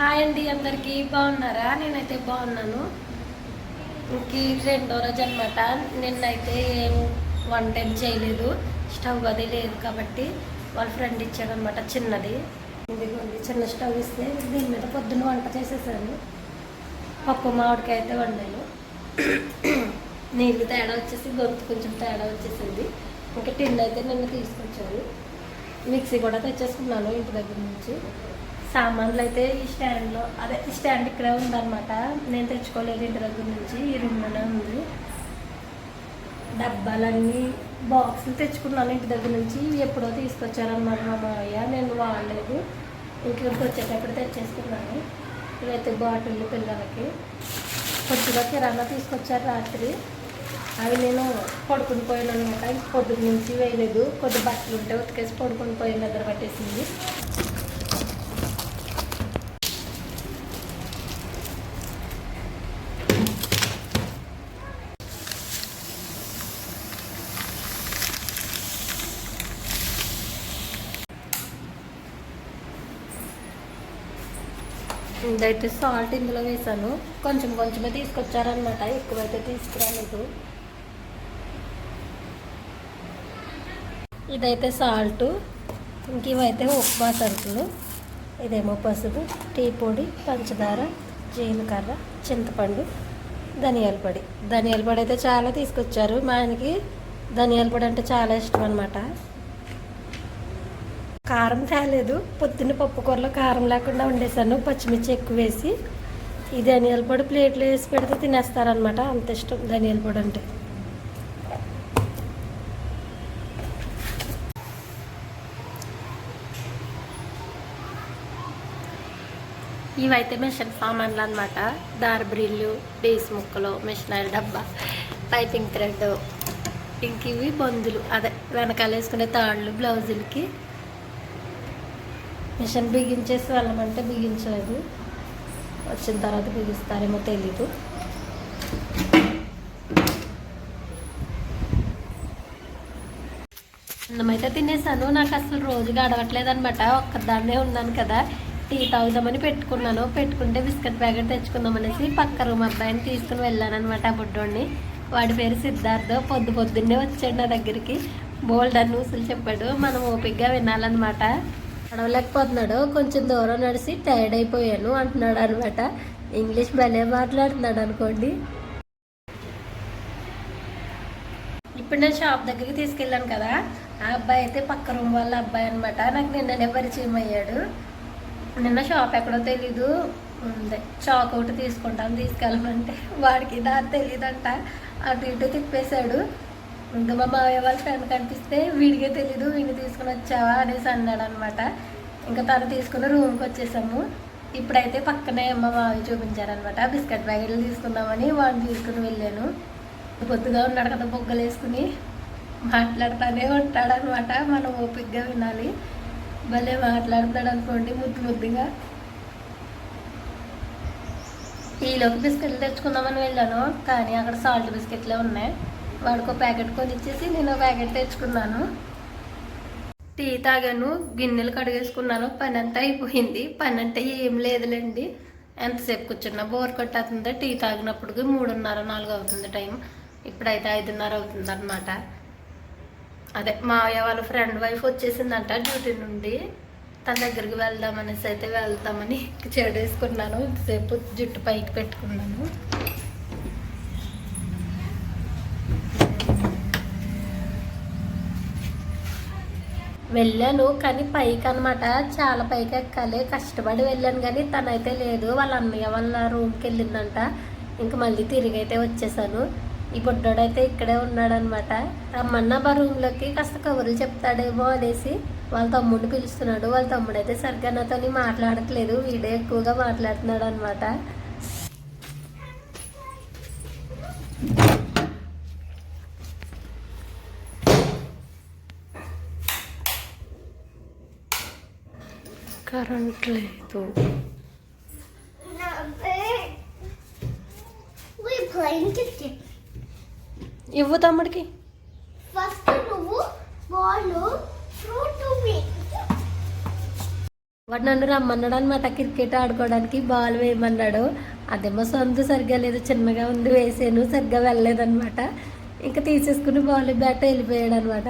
Hi అండి అందరికీ. బాగున్నారా? నేనైతే బాగున్నాను. ఇంక రెండో రోజు అనమాట నిన్నైతే ఏం వంట ఏం చేయలేదు. స్టవ్ అది లేదు కాబట్టి వాళ్ళ ఫ్రెండ్ ఇచ్చాడనమాట చిన్నది. ఇదిగోండి చిన్న స్టవ్ ఇస్తే దీని మీద పొద్దున్న వంట చేసేసాను. పప్పు మామిడికాయ అయితే వండాను. నీళ్ళు తేడా వచ్చేసి గొంతు కొంచెం తేడా వచ్చేసింది. ఇంకా టిన్ అయితే నిన్న తీసుకొచ్చాను మిక్సీ కూడా తెచ్చేసుకున్నాను ఇంటి దగ్గర నుంచి. సామాన్లు అయితే ఈ స్టాండ్లో అదే ఈ స్టాండ్ ఇక్కడే ఉందన్నమాట. నేను తెచ్చుకోలేదు ఇంటి దగ్గర నుంచి ఈ రూమ్లోనే ఉంది. డబ్బాలన్నీ బాక్సులు తెచ్చుకున్నాను ఇంటి దగ్గర నుంచి. ఎప్పుడో తీసుకొచ్చారన్నమాట మా మామయ్య నేను వాడలేదు. ఇంటికి వచ్చేటప్పుడు తెచ్చేసుకున్నాను. ఇవైతే బాటిల్ పిల్లలకి. కొద్దిగా కిరాణా తీసుకొచ్చారు రాత్రి. అవి నేను పడుకుని పోయాను అనమాట ఇంక పొద్దున్న నుంచి వేయలేదు. కొద్ది బట్టలు ఉంటే ఉతికేసి పడుకుని పోయిన నిద్ర పట్టేసింది. ఇదైతే సాల్ట్ ఇందులో వేసాను. కొంచెం కొంచెమే తీసుకొచ్చారనమాట ఎక్కువైతే తీసుకురాలేదు. ఇదైతే సాల్ట్ ఇంక ఇవైతే ఉప్మా సరుకులు. ఇదేమో పసుపు టీ పొడి పంచదార జీలకర్ర చింతపండు ధనియాల పొడి. ధనియాల పొడి అయితే చాలా తీసుకొచ్చారు. మా ఆయనకి ధనియాల పొడి అంటే చాలా ఇష్టం అనమాట కారం తేలేదు. పొద్దున్న పప్పు కూరలో కారం లేకుండా వండేసాను. పచ్చిమిర్చి ఎక్కువ వేసి ఈ ధనియాల పొడి ప్లేట్లో వేసి పెడితే తినేస్తారనమాట అంత ఇష్టం ధనియాల పొడి అంటే. ఇవైతే మిషన్ సామాన్లు అనమాట దారబ్రిల్లు డేస్ ముక్కలు మిషన్ ఆయిల్ డబ్బా పైపింగ్ థ్రెడ్ ఇంక ఇవి బొందులు. అదే వెనకాల వేసుకునే తాళ్ళు బ్లౌజులకి మిషన్ బిగించేసి వెళ్ళమంటే బిగించలేదు. వచ్చిన తర్వాత బిగిస్తారేమో తెలీదు. అన్నమైతే తినేసాను. నాకు అసలు రోజు గడవట్లేదు అనమాట ఒక్కదాన్నే ఉన్నాను కదా. టీ తాగుదామని పెట్టుకున్నాను. పెట్టుకుంటే బిస్కెట్ ప్యాకెట్ తెచ్చుకుందాం అనేసి పక్క రూమ్ అబ్బాయిని తీసుకుని వెళ్ళాను అనమాట ఆ బుడ్డోడిని. వాడి పేరు సిద్ధార్థ. పొద్దు పొద్దున్నే వచ్చాడు నా దగ్గరికి. బోల్డ్ అని న్యూస్లు చెప్పాడు. మనం ఓపిక్గా వినాలన్నమాట. నడవలేకపోతున్నాడు. కొంచెం దూరం నడిచి టైర్డ్ అయిపోయాను అంటున్నాడు అనమాట. ఇంగ్లీష్ భలే మాట్లాడుతున్నాడు అనుకోండి. ఇప్పుడు నేను షాప్ దగ్గరికి తీసుకెళ్ళాను కదా. ఆ అబ్బాయి అయితే పక్క రూమ్ వాళ్ళ అబ్బాయి అనమాట. నాకు నిన్ననే పరిచయం అయ్యాడు. నిన్న షాప్ ఎక్కడో తెలీదు. ఉంది. చాక్ ఒకటి తీసుకుంటాను తీసుకెళ్ళమంటే వాడికి దారి తెలియదంట అటు ఇటు తిప్పేశాడు. ఇంకా మా మావయ్య వాళ్ళ ఫ్రెండ్ కనిపిస్తే వీడికే తెలీదు వీడిని తీసుకుని వచ్చావా? అనేసి అన్నాడు అనమాట ఇంకా తను తీసుకుని రూమ్కి వచ్చేసాము. ఇప్పుడైతే పక్కనే మా మామయ్య చూపించారనమాట బిస్కెట్ ప్యాకెట్లు తీసుకుందామని వాడిని తీసుకుని వెళ్ళాను. పొద్దుగా ఉన్నాడు కదా బొగ్గలు వేసుకుని. మాట్లాడుతూనే ఉంటాడు అనమాట మనం ఓపిక్గా వినాలి. భలే మాట్లాడతాడు అనుకోండి ముద్దు ముద్దుగా. ఈలోకి బిస్కెట్లు తెచ్చుకుందామని వెళ్ళాను. కానీ అక్కడ సాల్ట్ బిస్కెట్లే ఉన్నాయి. వాడికో ప్యాకెట్ కొని ఇచ్చేసి నేను ప్యాకెట్ తెచ్చుకున్నాను. టీ తాగాను గిన్నెలు కడిగేసుకున్నాను పని అంతా అయిపోయింది. పని అంటే ఏం లేదులేండి. ఎంతసేపు కూర్చున్నా బోర్ కొట్టేస్తుంది. టీ తాగినప్పటికి మూడున్నర నాలుగు అవుతుంది టైం. ఇప్పుడైతే ఐదున్నర అవుతుంది అనమాట అదే మావయ్య వాళ్ళ ఫ్రెండ్ వైఫ్ వచ్చేసిందంట డ్యూటీ నుండి. తన దగ్గరికి వెళ్దామనేసి అయితే వెళ్తామని చెడేసుకున్నాను ఇంతసేపు జుట్టు పైకి పెట్టుకున్నాను. వెళ్ళాను కానీ పైకి అనమాట చాలా పైకి ఎక్కాలి కష్టపడి వెళ్ళాను కానీ తనైతే లేదు. వాళ్ళ అన్నయ్య వాళ్ళ రూమ్కి వెళ్ళిందంట. ఇంక మళ్ళీ తిరిగి అయితే వచ్చేసాను. ఈ బుడ్డోడైతే ఇక్కడే ఉన్నాడనమాట. రమ్మన్న మా రూమ్లోకి. కాస్త కబుర్లు చెప్తాడేమో అనేసి వాళ్ళ తమ్ముడిని పిలుస్తున్నాడు. వాళ్ళ తమ్ముడు అయితే సరిగ్గా నాతో మాట్లాడట్లేదు. వీడే ఎక్కువగా మాట్లాడుతున్నాడు అనమాట కరెంట్ లేదు. ఇవ్వు తమ్ముడికి. First నువ్వు బాల్ త్రూ టు మీ వాడు నన్ను రమ్మన్నాడు అనమాట క్రికెట్ ఆడుకోవడానికి బాల్ వేయమన్నాడు. అదేమో సొంత సరిగ్గా లేదు చిన్నగా ఉంది వేసాను సరిగ్గా వెళ్ళలేదన్నమాట ఇంకా తీసేసుకుని బాల్ బ్యాట్ వెళ్ళిపోయాడు అనమాట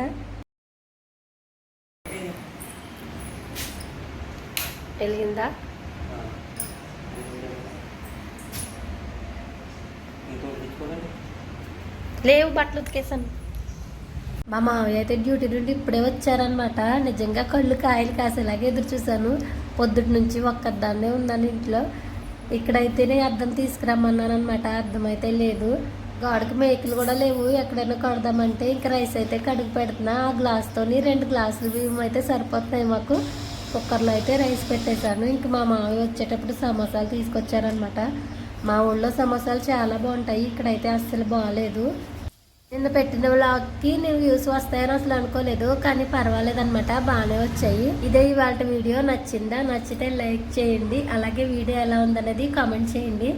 వెలిగిందా? లేవు బట్టలు ఉతికేసాను మా మామయ్య అయితే డ్యూటీ నుండి ఇప్పుడే వచ్చారనమాట నిజంగా కళ్ళు కాయలు కాసేలాగా ఎదురు చూశాను. పొద్దుటి నుంచి ఒక్కదాన్నే ఉన్నాను ఇంట్లో. ఇక్కడైతేనే అర్థం తీసుకురమ్మన్నాను అనమాట అర్థం అయితే లేదు. గాడికి మేకలు కూడా లేవు. ఎక్కడైనా కడదామంటే ఇంకా రైస్ అయితే కడుగు పెడుతున్నా. ఆ గ్లాస్తోని రెండు గ్లాసులు బియ్యం అయితే సరిపోతున్నాయి మాకు. కుక్కర్లో అయితే రైస్ పెట్టేశాను. ఇంక మా మామయ్య వచ్చేటప్పుడు సమోసాలు తీసుకొచ్చారనమాట మా ఊళ్ళో సమోసాలు చాలా బాగుంటాయి. ఇక్కడైతే అస్సలు బాగాలేదు నిన్న పెట్టిన వ్లాగ్కి నేను వ్యూస్ వస్తాయని అసలు అనుకోలేదు కానీ పర్వాలేదనమాట బాగానే వచ్చాయి. ఇదే ఇవాళ వీడియో. నచ్చిందా? నచ్చితే లైక్ చేయండి. అలాగే వీడియో ఎలా ఉందనేది కామెంట్ చేయండి.